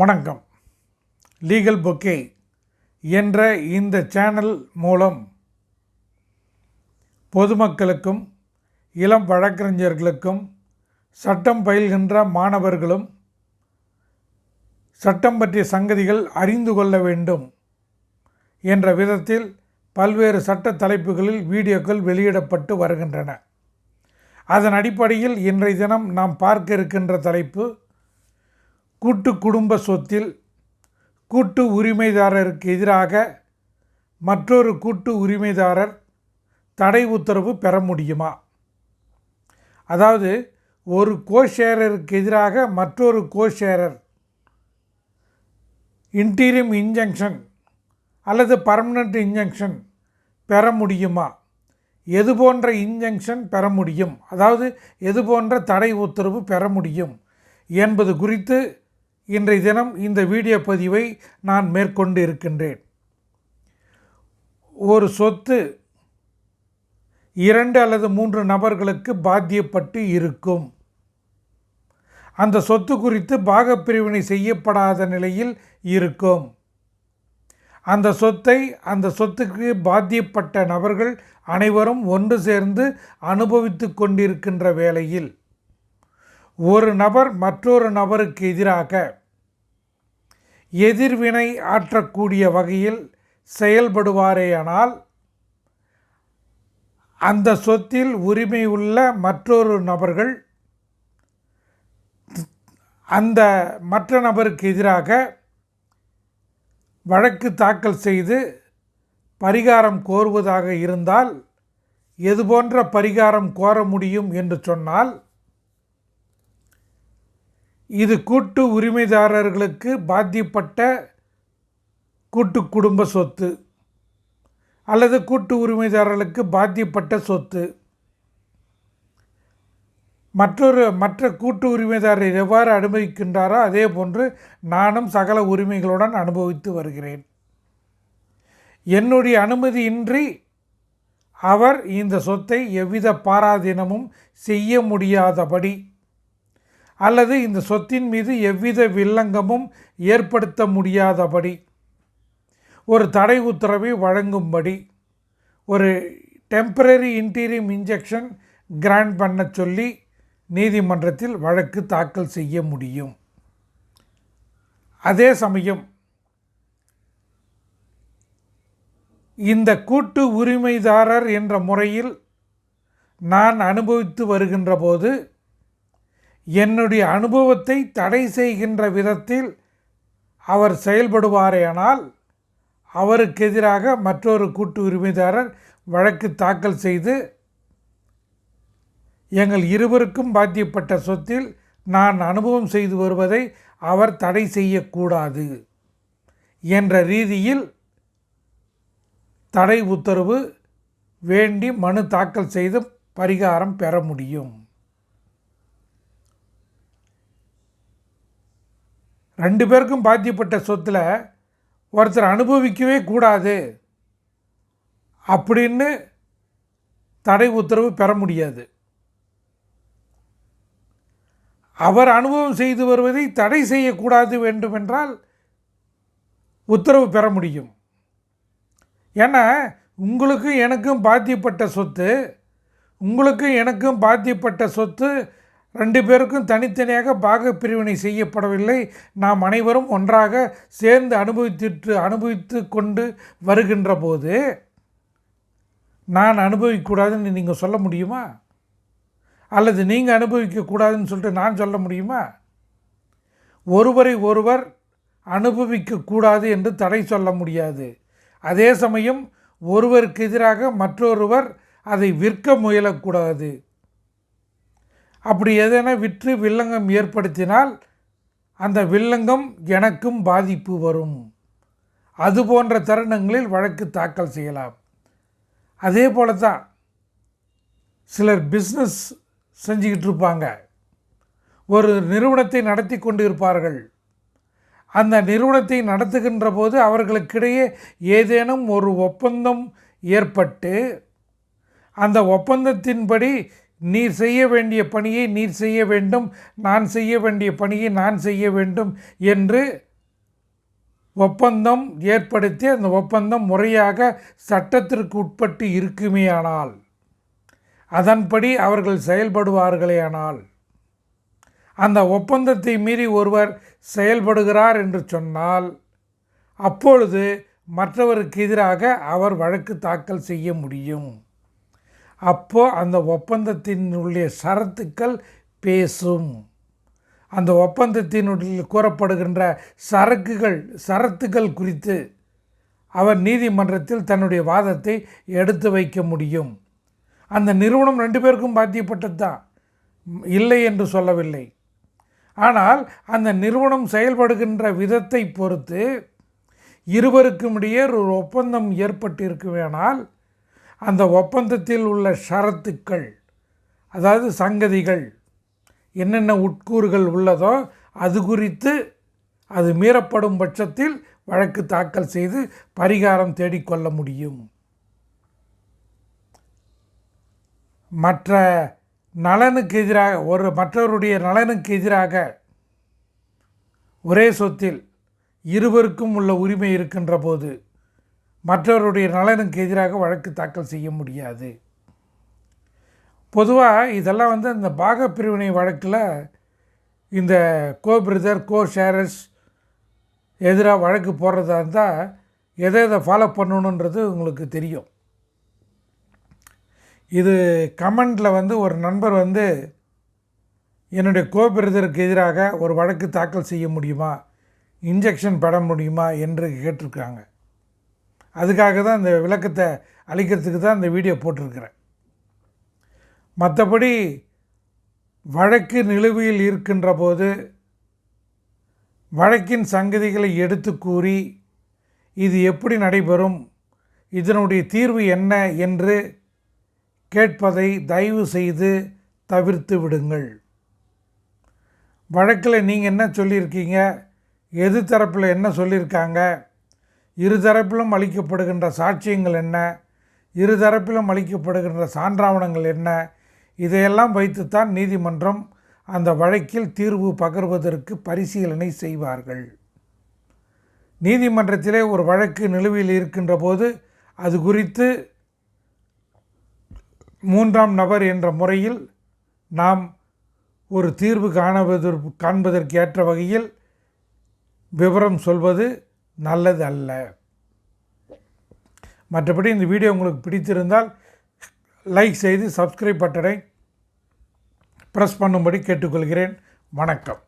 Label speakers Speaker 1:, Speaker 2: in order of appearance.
Speaker 1: வணக்கம். Legal bouquet என்ற இந்த சேனல் மூலம் பொதுமக்களுக்கும் இளம் வழக்கறிஞர்களுக்கும் சட்டம் பயில்கின்ற மாணவர்களும் சட்டம் பற்றிய சங்கதிகள் அறிந்து கொள்ள வேண்டும் என்ற விதத்தில் பல்வேறு சட்ட தலைப்புகளில் வீடியோக்கள் வெளியிடப்பட்டு வருகின்றன. அதன் அடிப்படையில் இன்றைய தினம் நாம் பார்க்க இருக்கின்ற தலைப்பு கூட்டு குடும்ப சொத்தில் கூட்டு உரிமைதாரருக்கு எதிராக மற்றொரு கூட்டு உரிமைதாரர் தடை உத்தரவு பெற முடியுமா? அதாவது ஒரு கோஷேரருக்கு எதிராக மற்றொரு கோஷேரர் இன்டீரியம் இன்ஜெக்ஷன் அல்லது பர்மனண்ட் இன்ஜெக்ஷன் பெற முடியுமா? எது போன்ற இன்ஜெக்ஷன் பெற முடியும்? அதாவது எது போன்ற தடை உத்தரவு பெற முடியும்? என்பது குறித்து இன்றைய தினம் இந்த வீடியோ பதிவை நான் மேற்கொண்டு இருக்கின்றேன். ஒரு சொத்து இரண்டு அல்லது மூன்று நபர்களுக்கு பாத்தியப்பட்டு இருக்கும். அந்த சொத்து குறித்து பாகப்பிரிவினை செய்யப்படாத நிலையில் இருக்கும். அந்த சொத்தை அந்த சொத்துக்கு பாத்தியப்பட்ட நபர்கள் அனைவரும் ஒன்று சேர்ந்து அனுபவித்து கொண்டிருக்கின்ற வேளையில் ஒரு நபர் மற்றொரு நபருக்கு எதிராக எதிர்வினை ஆற்றக்கூடிய வகையில் செயல்படுவாரேயானால் அந்த சொத்தில் உரிமை உள்ள மற்றொரு நபர்கள் அந்த மற்ற நபருக்கு எதிராக வழக்கு தாக்கல் செய்து பரிகாரம் கோருவதாக இருந்தால் எது போன்ற பரிகாரம் கோர முடியும் என்று சொன்னால் இது கூட்டு உரிமைதாரர்களுக்கு பாத்தியப்பட்ட கூட்டு குடும்ப சொத்து அல்லது கூட்டு உரிமைதாரர்களுக்கு பாத்தியப்பட்ட சொத்து. மற்றொரு மற்ற கூட்டு உரிமைதாரர் எவ்வாறு அனுபவிக்கின்றாரோ அதே போன்று நானும் சகல உரிமைகளுடன் அனுபவித்து வருகிறேன். என்னுடைய அனுமதியின்றி அவர் இந்த சொத்தை எவ்வித பாராதீனமும் செய்ய முடியாதபடி அல்லது இந்த சொத்தின் மீது எவ்வித வில்லங்கமும் ஏற்படுத்த முடியாதபடி. ஒரு தடை உத்தரவை வழங்கும்படி. ஒரு டெம்பரரி இன்டீரியம் இன்ஜெக்ஷன் கிராண்ட் பண்ண சொல்லி நீதிமன்றத்தில் வழக்கு தாக்கல் செய்ய முடியும். அதே சமயம் இந்த கூட்டு உரிமைதாரர் என்ற முறையில் நான் அனுபவித்து வருகின்ற போது என்னுடைய அனுபவத்தை தடை செய்கின்ற விதத்தில் அவர் செயல்படுவாரேயானால் அவருக்கு எதிராக மற்றொரு கூட்டு உரிமைதாரர் வழக்கு தாக்கல் செய்து எங்கள் இருவருக்கும் பாத்தியப்பட்ட சொத்தில் நான் அனுபவம் செய்து வருவதை அவர் தடை செய்யக்கூடாது என்ற ரீதியில் தடை உத்தரவு வேண்டி மனு தாக்கல் செய்து பரிகாரம் பெற முடியும். ரெண்டு பேருக்கும் பாத்தியப்பட்ட சொத்தில் ஒருத்தர் அனுபவிக்கவே கூடாது அப்படின்னு தடை உத்தரவு பெற முடியாது. அவர் அனுபவம் செய்து வருவதை தடை செய்யக்கூடாது வேண்டுமென்றால் உத்தரவு பெற முடியும். ஏன்னா உங்களுக்கும் எனக்கும் பாத்தியப்பட்ட சொத்து உங்களுக்கும் எனக்கும் பாத்தியப்பட்ட சொத்து ரெண்டு பேருக்கும் தனித்தனியாக பாக பிரிவினை செய்யப்படவில்லை. நாம் அனைவரும் ஒன்றாக சேர்ந்து அனுபவித்திட்டு அனுபவித்து கொண்டு வருகின்ற போது நான் அனுபவிக்கக்கூடாதுன்னு நீங்கள் சொல்ல முடியுமா? அல்லது நீங்கள் அனுபவிக்கக்கூடாதுன்னு சொல்லிட்டு நான் சொல்ல முடியுமா? ஒருவரை ஒருவர் அனுபவிக்கக்கூடாது என்று தடை சொல்ல முடியாது. அதே சமயம் ஒருவருக்கு எதிராக மற்றொருவர் அதை விற்க முயலக்கூடாது. அப்படி எதனா விற்று வில்லங்கம் ஏற்படுத்தினால் அந்த வில்லங்கம் எனக்கும் பாதிப்பு வரும். அது போன்ற தருணங்களில் வழக்கு தாக்கல் செய்யலாம். அதே போல தான் சிலர் பிஸ்னஸ் செஞ்சுக்கிட்டு இருப்பாங்க. ஒரு நிறுவனத்தை நடத்தி கொண்டு இருப்பார்கள் அந்த நிறுவனத்தை நடத்துகின்ற போது அவர்களுக்கிடையே ஏதேனும் ஒரு ஒப்பந்தம் ஏற்பட்டு அந்த ஒப்பந்தத்தின்படி நீர் செய்ய வேண்டிய பணியை நீர் செய்ய வேண்டும் நான் செய்ய வேண்டிய பணியை நான் செய்ய வேண்டும் என்று ஒப்பந்தம் ஏற்படுத்தி அந்த ஒப்பந்தம் முறையாக சட்டத்திற்கு உட்பட்டு இருக்குமேயானால் அதன்படி அவர்கள் செயல்படுவார்களேயானால் அந்த ஒப்பந்தத்தை மீறி ஒருவர் செயல்படுகிறார் என்று சொன்னால் அப்பொழுது மற்றவருக்கு எதிராக அவர் வழக்கு தாக்கல் செய்ய முடியும். அப்போ அந்த ஒப்பந்தத்தினுடைய சரத்துக்கள் பேசும். அந்த ஒப்பந்தத்தினுடைய கூறப்படுகின்ற சரக்குகள் சரத்துக்கள் குறித்து அவர் நீதிமன்றத்தில் தன்னுடைய வாதத்தை எடுத்து வைக்க முடியும். அந்த நிறுவனம் ரெண்டு பேருக்கும் பாத்தியப்பட்டது? தான் இல்லை என்று சொல்லவில்லை. ஆனால் அந்த நிறுவனம் செயல்படுகின்ற விதத்தை பொறுத்து இருவருக்கும் இடையே ஒரு ஒப்பந்தம் ஏற்பட்டிருக்குவேனால் அந்த ஒப்பந்தத்தில் உள்ள ஷரத்துக்கள் அதாவது சங்கதிகள் என்னென்ன உட்கூறுகள் உள்ளதோ அது குறித்து அது மீறப்படும் பட்சத்தில் வழக்கு தாக்கல் செய்து பரிகாரம் தேடிக்கொள்ள முடியும். மற்ற நலனுக்கு எதிராக ஒரு மற்றவருடைய நலனுக்கு எதிராக ஒரே சொத்தில் இருவருக்கும் உள்ள உரிமை இருக்கின்ற போது மற்றவருடைய நலனுக்கு எதிராக வழக்கு தாக்கல் செய்ய முடியாது. பொதுவாக இதெல்லாம் வந்து இந்த பாகப்பிரிவினை வழக்கில் இந்த கோ பிரதர் கோ ஷேரஸ் எதிராக வழக்கு போடுறதா இருந்தால் எதை எதை ஃபாலோ பண்ணணுன்றது உங்களுக்கு தெரியும். இது கமெண்டில் வந்து ஒரு நண்பர் வந்து என்னுடைய கோ பிரதருக்கு எதிராக ஒரு வழக்கு தாக்கல் செய்ய முடியுமா? இன்ஜெக்ஷன் பெற முடியுமா? என்று கேட்டிருக்காங்க. அதுக்காக தான் இந்த விளக்கத்தை அளிக்கிறதுக்கு தான் இந்த வீடியோ போட்டிருக்கிறேன். மற்றபடி வழக்கு நிலுவையில் இருக்கின்ற போது வழக்கின் சங்கதிகளை எடுத்து கூறி இது எப்படி நடைபெறும் இதனுடைய தீர்வு என்ன என்று கேட்பதை தயவு செய்து தவிர்த்து விடுங்கள். வழக்கில் நீங்கள் என்ன சொல்லியிருக்கீங்க எது தரப்பில் என்ன சொல்லியிருக்காங்க இரு தரப்பிலும் அளிக்கப்படுகின்ற சாட்சியங்கள் என்ன? இருதரப்பிலும் அளிக்கப்படுகின்ற சான்றாவணங்கள் என்ன? இதையெல்லாம் வைத்துத்தான் நீதிமன்றம் அந்த வழக்கில் தீர்வு பகர்வதற்கு பரிசீலனை செய்வார்கள். நீதிமன்றத்திலே ஒரு வழக்கு நிலுவையில் இருக்கின்ற போது அது குறித்து மூன்றாம் நபர் என்ற முறையில் நாம் ஒரு தீர்வு காணுவதற்கு காண்பதற்கு ஏற்ற வகையில் விவரம் சொல்வது நல்லது அல்ல மற்றபடி இந்த வீடியோ உங்களுக்கு பிடித்திருந்தால் லைக் செய்து சப்ஸ்கிரைப் பட்டனை ப்ரெஸ் பண்ணும்படி கேட்டுக்கொள்கிறேன். வணக்கம்.